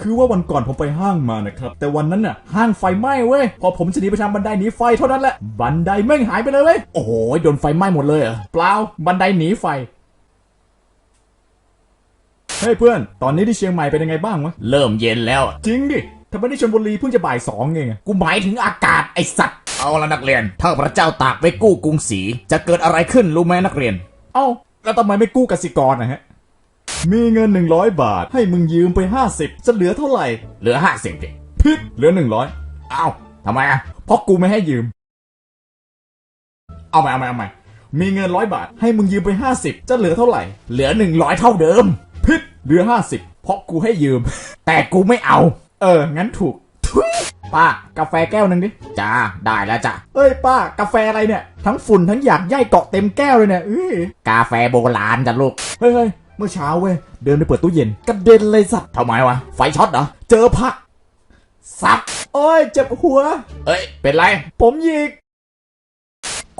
คือว่าวันก่อนผมไปห้างมานะครับ แต่วันนั้นน่ะห้างไฟไหม้เว้ย พอผมจะหนีไปทางบันไดหนีไฟเท่านั้นแหละ บันไดแม่งหายไปเลยเว้ย โอ้โหโดนไฟไหม้หมดเลยเหรอเปล่าบันไดหนีไฟเฮ้ยเพื่อน ตอนนี้ที่เชียงใหม่เป็นยังไงบ้างวะ เริ่มเย็นแล้ว จริงดิทำไมที่ชลบุรีเพิ่งจะบ่ายสองเองอะกูหมายถึงอากาศไอสัตว์ เอาละนักเรียน ถ้าพระเจ้าตากไปกู้กรุงศรีจะเกิดอะไรขึ้นรู้ไหมนักเรียน เอ้า แล้วทำไมไม่กู้กสิกรนะฮะ มีเงิน 100 บาท ให้มึงยืมไป 50 จะเหลือเท่าไหร่ เหลือห้าสิบดิพิษเหลือ 100เอ้าทำไมอะเพราะกูไม่ให้ยืม เอาใหม่เอาใหม่เอาใหม่มีเงินร้อยบาท ให้มึงยืมไป 50 จะเหลือเท่าไหร่ เหลือหนึ่งร้อยเท่าเดิม พิษเหลือ 50 เพราะกูให้ยืม แต่กูไม่เอา เออ งั้นถูกทุยป้ากาแฟแก้วหนึ่งดิ จ้า ได้แล้วจ้ะเอ้ยป้ากาแฟอะไรเนี่ย ทั้งฝุ่นทั้งอยากย่ายเกาะเต็มแก้วเลยเนี่ยเอ้ยกาแฟโบราณจ้ะลูก เฮ้ย เฮ้ยเมื่อเช้าเว้ยเดินไปเปิดตู้เย็นกระเด็นเลยสัตว์ทำไมวะไฟช็อตเหรอเจอผักซับโอ้ยเจ็บหัว เอ้ย เป็นไร ผมหยิก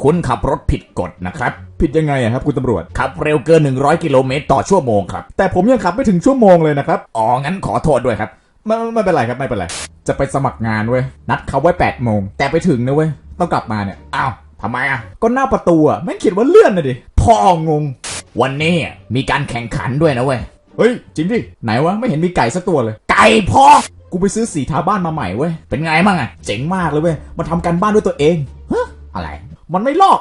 คุณขับรถผิดกฎนะครับ ผิดยังไงอะครับ คุณตำรวจ ขับเร็วเกิน 100 กิโลเมตรต่อชั่วโมงครับ แต่ผมยังขับไม่ถึงชั่วโมงเลยนะครับ อ๋อ งั้นขอโทษด้วยครับ ไม่ไม่ไม่เป็นไรครับไม่เป็นไร จะไปสมัครงานเว้ย นัดเขาไว้8ปดโมง แต่ไปถึงนะเว้ย ต้องกลับมาเนี่ย อ้าวทำไมอะก็หน้าประตูอะแม่งเขียนว่าเลื่อนนะดิพ่องง วันนี้มีการแข่งขันด้วยนะเว้ย เฮ้ย จริงดิ ไหนวะ ไม่เห็นมีไก่สักตัวเลย ไก่พ่อ กูไปซื้อสีทาบ้านมาใหม่เว้ย เป็นไงบ้างอะเจ๋งมากเลยเว้ย มาทำการบ้านด้วยตัวเองอะไร มันไม่ลอก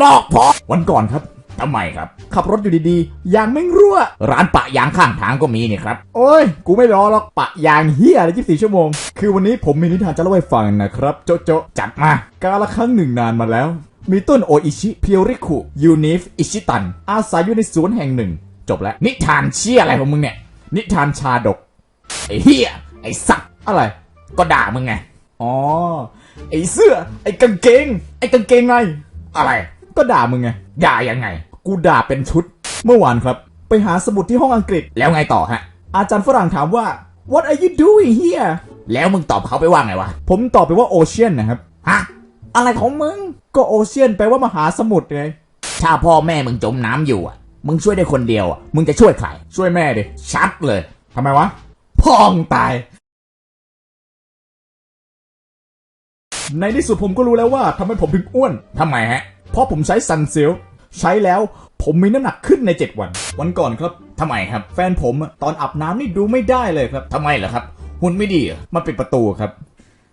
ลอกพ่อวันก่อนครับ ทำไมครับ ขับรถอยู่ดีๆ ยางไม่งรั่ว ร้านปะยางข้างทางก็มีนี่ครับ โอ้ย กูไม่รอหรอกปะยางเฮียอะไร24 ชั่วโมง คือวันนี้ผมมีนิทานจะเล่าให้ฟังนะครับ โจะโจะจัดมา กาละครั้งหนึ่งนานมาแล้ว มีต้นโออิชิเพียวริคุยูนิฟอิชิตัน อาศัยอยู่ในสวนแห่งหนึ่ง จบแล้ว นิทานเชี่ยอะไรของมึงเนี่ย นิทานชาดก ไอ้เฮียไอ้สัตว์อะไร ก็ด่ามึงไง อ๋อ ไอเสื้อ ไอกางเกง ไอกางเกงไง อะไร ก็ด่ามึงไง ด่ายังไง กูด่าเป็นชุด เมื่อวานครับ ไปหาสมุดที่ห้องอังกฤษแล้วไงต่อฮะ อาจารย์ฝรั่งถามว่า what are you doing here แล้วมึงตอบเขาไปว่าไงวะ ผมตอบไปว่าโอเชียนนะครับ ฮะ อะไรของมึง ก็โอเชียนแปลว่ามหาสมุทรไง ถ้าพ่อแม่มึงจมน้ำอยู่อะ มึงช่วยได้คนเดียวอะ มึงจะช่วยใคร ช่วยแม่ดิ ชัดเลย ทำไมวะ พ่องตาย ในที่สุดผมก็รู้แล้วว่าทำไมผมถึงอ้วน ทำไมฮะ เพราะผมใช้ซันซิล ใช้แล้วผมมีน้ำหนักขึ้นใน 7 วัน วันก่อนครับทำไมครับ แฟนผมอะตอนอาบน้ำนี่ดูไม่ได้เลยครับทำไมเหรอครับ หุ่นไม่ดีมันปิดประตูครับ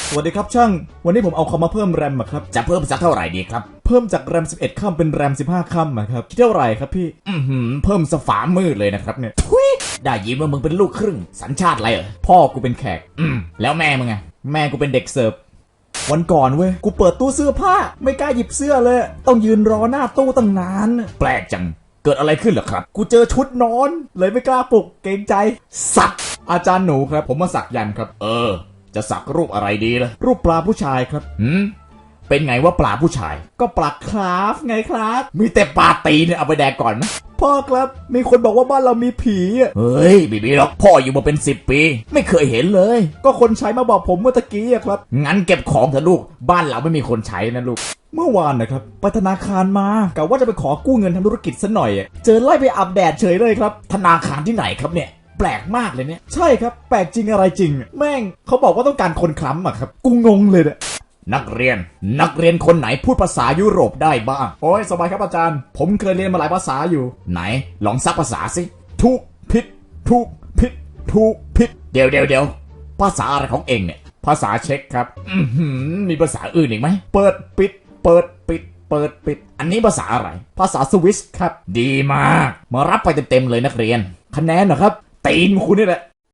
สวัสดีครับช่าง วันนี้ผมเอาคอมมาเพิ่มแรมอะครับ จะเพิ่มสักเท่าไหร่ดีครับ เพิ่มจากแรม 11ค่ำเป็นแรม 15ค่ำอะครับคิดเท่าไหร่ครับพี่ อือหือเพิ่มสฝามืดเลยนะครับเนี่ยทุยได้ยินว่ามึงเป็นลูกครึ่ง สัญชาติอะไรเหรอ พ่อกูเป็นแขก อืมแล้วแม่มึงไง แม่กูเป็นเด็กเสิร์ฟ วันก่อนเว้ย กูเปิดตู้เสื้อผ้า ไม่กล้าหยิบเสื้อเลย ต้องยืนรอหน้าตู้ตั้งนาน แปลกจัง เกิดอะไรขึ้นเหรอครับ กูเจอชุดนอน เลยไม่กล้าปลุก เกรงใจ สัก อาจารย์หนูครับ ผมมาสักยันต์ครับ เออ จะสักรูปอะไรดีล่ะ รูปปลาผู้ชายครับหืม เป็นไงว่าปลาผู้ชาย ก็ปลาคราฟไงครับ มีแต่ปลาตีนเนี่ยเอาไปแดกก่อนไหมพ่อครับ มีคนบอกว่าบ้านเรามีผีอะเฮ้ยบีบีหรอกพ่ออยู่มาเป็นสิบปี ไม่เคยเห็นเลย ก็คนใช้มาบอกผมเมื่อตะกี้อะครับ งั้นเก็บของเถอะลูก บ้านเราไม่มีคนใช้นะลูก เมื่อวานนะครับไปธนาคารมากะว่าจะไปขอกู้เงินทำธุรกิจซะหน่อยอะเจอไล่ไปอาบแดดเฉยเลยครับ ธนาคารที่ไหนครับเนี่ยแปลกมากเลยเนี่ย ใช่ครับ แปลกจริงอะไรจริงอะแม่งเขาบอกว่าต้องการคนคล้ำอะครับ กูงงเลยเนี่ย นักเรียน นักเรียนคนไหนพูดภาษายุโรปได้บ้าง โอ้ยสบายครับอาจารย์ ผมเคยเรียนมาหลายภาษาอยู่ ไหน ลองซักภาษาสิถูกผิดถูกผิดถูกผิด เดี๋ยวเดี๋ยวเดี๋ยวภาษาอะไรของเองเนี่ย ภาษาเช็คครับอือหือมีภาษาอื่นอีกไหม เปิดปิด เปิดปิด เปิดปิด อันนี้ภาษาอะไร ภาษาสวิสครับ ดีมาก มารับไปเต็มๆเลยนักเรียน คะแนนนะครับตีนคุณนี่แหละ